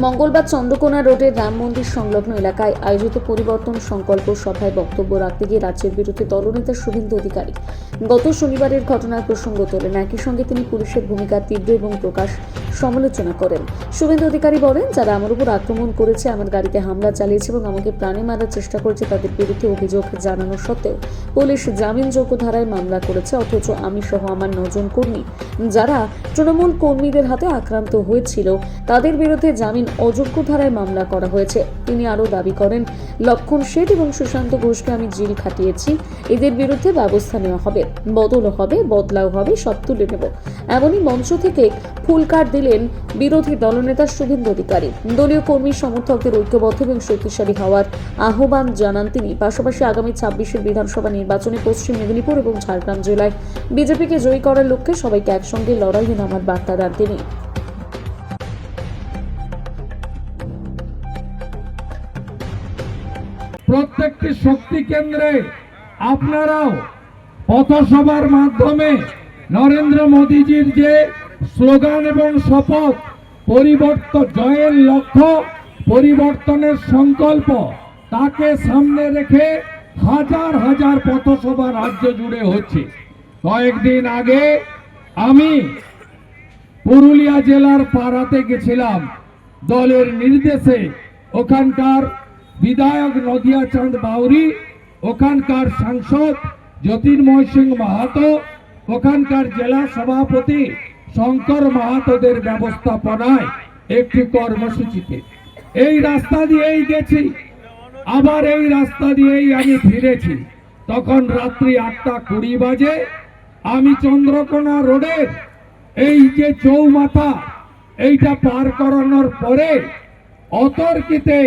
মঙ্গলবার চন্দ্রকোনা রোডের রাম মন্দির সংলগ্ন এলাকায় আয়োজিত পরিবর্তন সংকল্প সভায় বক্তব্য রাখতে গিয়ে রাজ্যের বিরুদ্ধে দলনেতা শুভেন্দু অধিকারী গত শনিবারের ঘটনার প্রসঙ্গ তোলেন। একই সঙ্গে তিনি পুলিশের ভূমিকা তীব্র এবং প্রকাশ সমালোচনা করেন। শুভেন্দু অধিকারী বলেন, যারা আমার উপর আক্রমণ করেছে, আমার গাড়িতে হামলা চালিয়েছে এবং আমাকে প্রাণে মারার চেষ্টা করেছে, তাদের বিরুদ্ধে অভিযোগ জানানো সত্ত্বেও পুলিশ জামিনযোগ্য ধারায় মামলা করেছে, অথচ আমি সহ আমার নজন কর্মী। যারা তৃণমূল কর্মীদের হাতে আক্রান্ত হয়েছিল, তাদের বিরুদ্ধে জামিন অযোগ্য ধারায় মামলা করা হয়েছে। তিনি আরও দাবি করেন, লক্ষণ শেঠ এবং সুশান্ত ঘোষকে আমি জিল খাটিয়েছি, এদের বিরুদ্ধে ব্যবস্থা নেওয়া হবে। বদলও হবে, বদলাও হবে, সব তুলে নেব। এমনই মঞ্চ থেকে ফুল কার্ড দিলেন বিরোধী দলনেতা শুভেন্দু অধিকারী। দলীয় কর্মী, সমর্থকদের ঐক্যবদ্ধ এবং শক্তিশালী হওয়ার আহ্বান জানান তিনি। পাশাপাশি আগামী ছাব্বিশের বিধানসভা নির্বাচনে পশ্চিম মেদিনীপুর এবং ঝাড়গ্রাম জেলায় বিজেপিকে জয়ী করার লক্ষ্যে সবাইকে একসঙ্গে লড়াইয়ে নামার বার্তা দেন তিনি। প্রত্যেকটি শক্তি কেন্দ্রে আপনারাও পথসভার মাধ্যমে নরেন্দ্র মোদীজির যে স্লোগান এবং শপথ পরিবর্তন জয়ের লক্ষ্য, পরিবর্তনের সংকল্প। তাকে সামনে রেখে হাজার হাজার পথসভা রাজ্য জুড়ে হচ্ছে। কয়েকদিন আগে আমি পুরুলিয়া জেলার পাড়াতে গেছিলাম। দলের নির্দেশে ওখানকার বিধায়ক নদিয়া চাঁদ বাউরি, ওখানকার সাংসদ জ্যোতির্ময় সিং মাহাতো, ওখানকার জেলা সভাপতি শঙ্কর মাহাতোদের ব্যবস্থাপনায় একটি কর্মসূচিতে। এই রাস্তা দিয়েই গেছি। আবার এই রাস্তা দিয়েই আমি ফিরেছি। তখন রাত্রি আটটা কুড়ি বাজে। আমি চন্দ্রকোনা রোডের এই যে চৌমাথা, এইটা পার করানোর পরে অতর্কিতে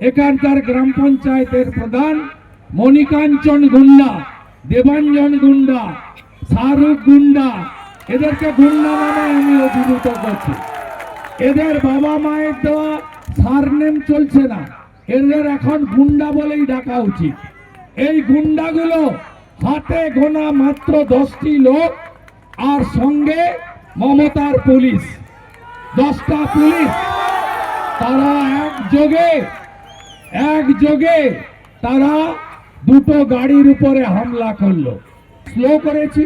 এখানকার গ্রাম পঞ্চায়েতের প্রধান মণিকাঞ্চন গুন্ডা, দেবাঞ্জন গুন্ডা, শাহরুখ গুন্ডা এদেরকে গুন্ডা নামে আমি অভিভূত করছি। এদের বাবা মায়ের দেওয়া সারনেম চলছে না। এদের এখন গুন্ডা বলেই ডাকা উচিত। এই গুন্ডাগুলো হাতে গোনা মাত্র দশটি লোক আর সঙ্গে মমতার পুলিশ। দশটা পুলিশ। তারা একযোগে একযোগে তারা দুটো গাড়ির উপরে হামলা করল। স্লো করেছি।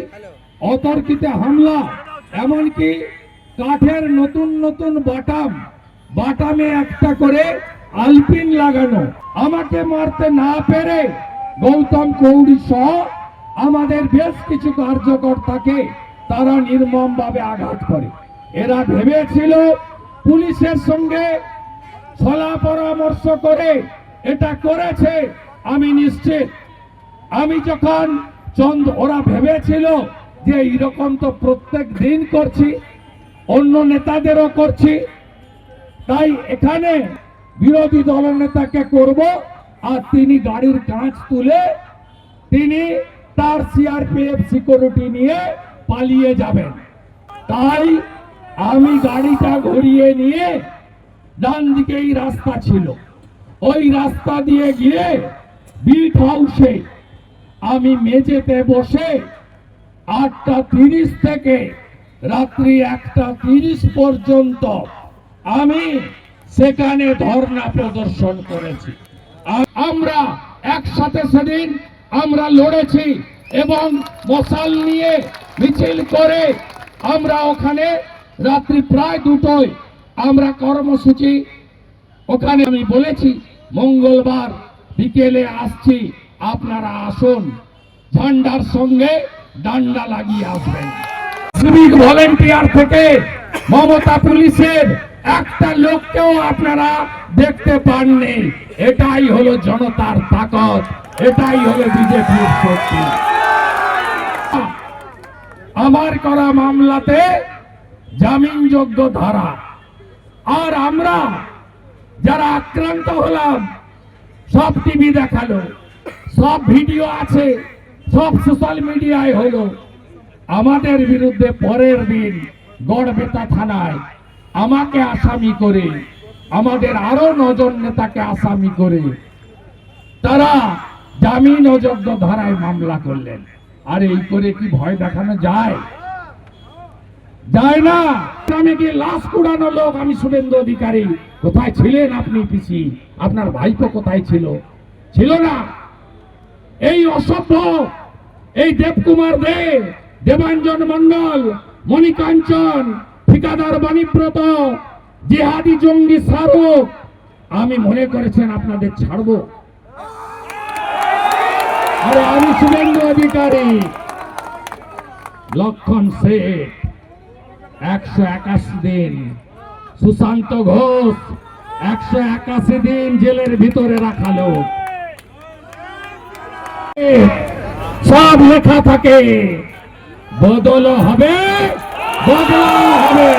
অতর্কিতে হামলা, এমনকি কাঠের নতুন নতুন বাটাম, বাটামে একটা করে আলপিন লাগানো। আমাকে মারতে না পেরে গৌতম কৌড়ি সহ আমাদের বেশ কিছু কার্যকর্তাকে তারা নির্মম ভাবে আঘাত করে। এরা ভেবেছিল পুলিশের সঙ্গে সলা পরামর্শ করে এটা করেছে, আমি নিশ্চিত। আমি যখন চন্দ, ওরা ভেবেছিল যে এইরকম তো প্রত্যেক দিন করছি, অন্য নেতাদেরও করছি। তাই এখানে বিরোধী দলনেতাকে করব আর তিনি গাড়ির কাঁচ তুলে তিনি তার সিআরপিএফ সিকিউরিটি নিয়ে পালিয়ে যাবেন। তাই আমি গাড়িটা ঘুরিয়ে নিয়ে ডান দিকেই রাস্তা ছিল। ওই রাস্তা দিয়ে গিয়ে বিট হাউসে আমি মেঝেতে বসে আটটা তিরিশ থেকে রাত্রি একটা তিরিশ পর্যন্ত আমি সেখানে ধর্ণা প্রদর্শন করেছি। আমরা একসাথে সেদিন আমরা লড়েছি এবং মশাল নিয়ে মিছিল করে আমরা ওখানে রাত্রি প্রায় দুটোয় আমরা কর্মসূচি ওখানে আমি বলেছি, মঙ্গলবার বিকেলে আসছি, আপনারা আসুন। ঝান্ডার সঙ্গে ডান্ডা লাগিয়ে আসবেন। সিভিক ভলেন্টিয়ার থেকে মমতা পুলিশের একটা লোককেও আপনারা দেখতে পাননি। এটাই হলো জনতার তাকত, এটাই হলো বিজেপির শক্তি। আমার করা মামলাতে জামিনযোগ্য ধারা। আর আমরা যারা আক্রান্ত হলাম, সব টিভি দেখাল, সব ভিডিও আছে। সব সোশ্যাল মিডিয়ায় হলো আমাদের বিরুদ্ধে পরের দিন গড়বেতা থানায় আমাকে আসামি করে, আমাদের আরও নজন নেতাকে আসামি করে তারা জামিন অযোগ্য ধারায় মামলা করলেন। আর এই করে কি ভয় দেখানো যায়? যায় না। আমি কি লাশ কুড়ানো লোক? আমি শুভেন্দু অধিকারী। কোথায় ছিলেন আপনি পিসি? আপনার ভাইপো কোথায় ছিল? ছিল না। এই অসভ্য এই দেবকুমার দে, দেবাঞ্জন মন্ডল মণিকাঞ্চন, ঠিকাদার বাণীব্রত, জিহাদি জঙ্গি শাহরুখ আমি মনে করেছেন আপনাদের ছাড়বো। আরে আমি শুভেন্দু অধিকারী। লক্ষণ শেঠ, একশো একাশি দিন। সুশান্ত ঘোষ, একশো একাশি দিন জেলের ভিতরে রাখালো সব লেখা থাকে। বদল হবে বদল হবে।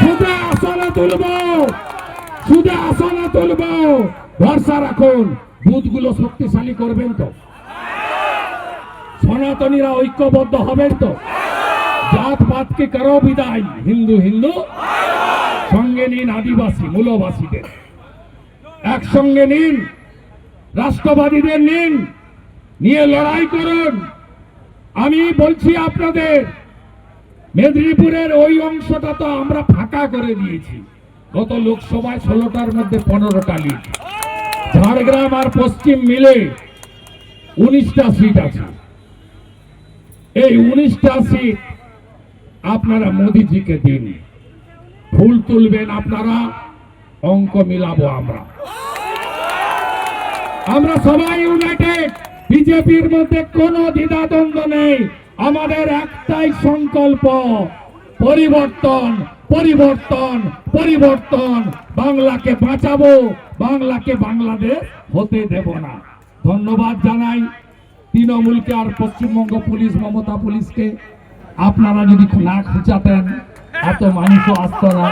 সুদে আসনে তুলব, সুদে আসনে তুলব। ভরসা রাখুন, বুথগুলো শক্তিশালী করবেন তো। সনাতনীরা ঐক্যবদ্ধ হবেন তো। জাত পাতকে করো বিদায়, হিন্দু হিন্দু। সঙ্গে নিন আদিবাসী, মূলবাসীদের। একসঙ্গে নিন, রাষ্ট্রবাদীদের নিন। নিয়ে লড়াই করুন। আমি বলছি আপনাদের, মেদিনীপুরের ওই অংশটা তো আমরা ফাঁকা করে দিয়েছি। গত লোকসভায় ষোলোটার মধ্যে পনেরোটা লিড ঝাড়গ্রাম আর পশ্চিম মিলে উনিশটা সিট আছে। এই উনিশটা সিট আপনারা মোদিজিকে দিন। ফুল তুলবেন আপনারা, অঙ্ক মিলাবো আমরা। আমরা সবাই ইউনাইটেড বিজেপির মধ্যে কোনো দ্বিধাদ্বন্দ্ব নেই। আমাদের একটাই সংকল্প, পরিবর্তন পরিবর্তন পরিবর্তন। বাংলাকে বাঁচাবো, বাংলাকে বাংলাদেশ হতে দেব না। ধন্যবাদ জানাই তৃণমূলকে আর পশ্চিমবঙ্গ পুলিশ, মমতা পুলিশকে। আপনারা যদি না খুঁচাতেন, এত মানুষও আসতো না